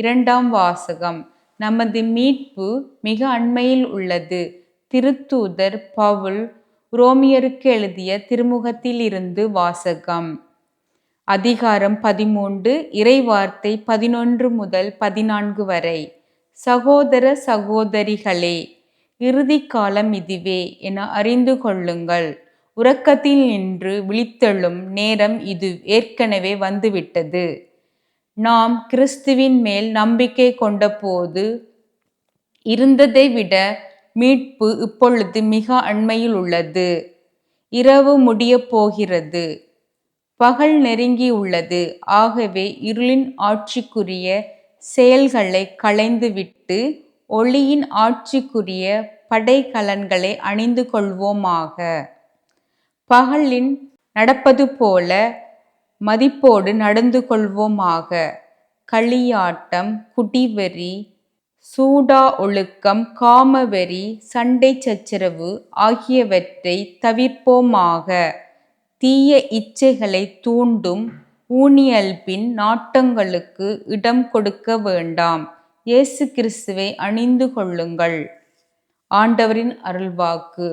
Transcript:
இரண்டாம் வாசகம். நமது மீட்பு மிக அண்மையில் உள்ளது. திருத்தூதர் பவுல் ரோமியருக்கு எழுதிய திருமுகத்திலிருந்து வாசகம். அதிகாரம் பதிமூன்று இறைவார்த்தை பதினொன்று முதல் பதினான்கு வரை. சகோதர சகோதரிகளே இறுதி காலம் இதுவே என அறிந்து கொள்ளுங்கள். உறக்கத்தில் நின்று விழித்தெழும் நேரம் இது ஏற்கனவே வந்துவிட்டது. நாம் கிறிஸ்துவின் மேல் நம்பிக்கை கொண்டபோது இருந்ததை விட மீட்பு இப்பொழுது மிக அண்மையில் உள்ளது. இரவு முடியப் போகிறது. பகல் நெருங்கியுள்ளது ஆகவே இருளின் ஆட்சிக்குரிய செயல்களை களைந்துவிட்டு ஒளியின் ஆட்சிக்குரிய படைக்கலன்களை அணிந்து கொள்வோமாக. பகலின் நடப்பது போல மதிப்போடு நடந்து கொள்வோமாக. களியாட்டம் குடிவெறி சூடா ஒழுக்கம் காமவெறி சண்டை சச்சரவு ஆகியவற்றை தவிர்ப்போமாக. தீய இச்சைகளை தூண்டும் ஊனியல்பின் நாட்டங்களுக்கு இடம் கொடுக்க வேண்டாம். இயேசு கிறிஸ்துவை அணிந்து கொள்ளுங்கள். ஆண்டவரின் அருள்வாக்கு.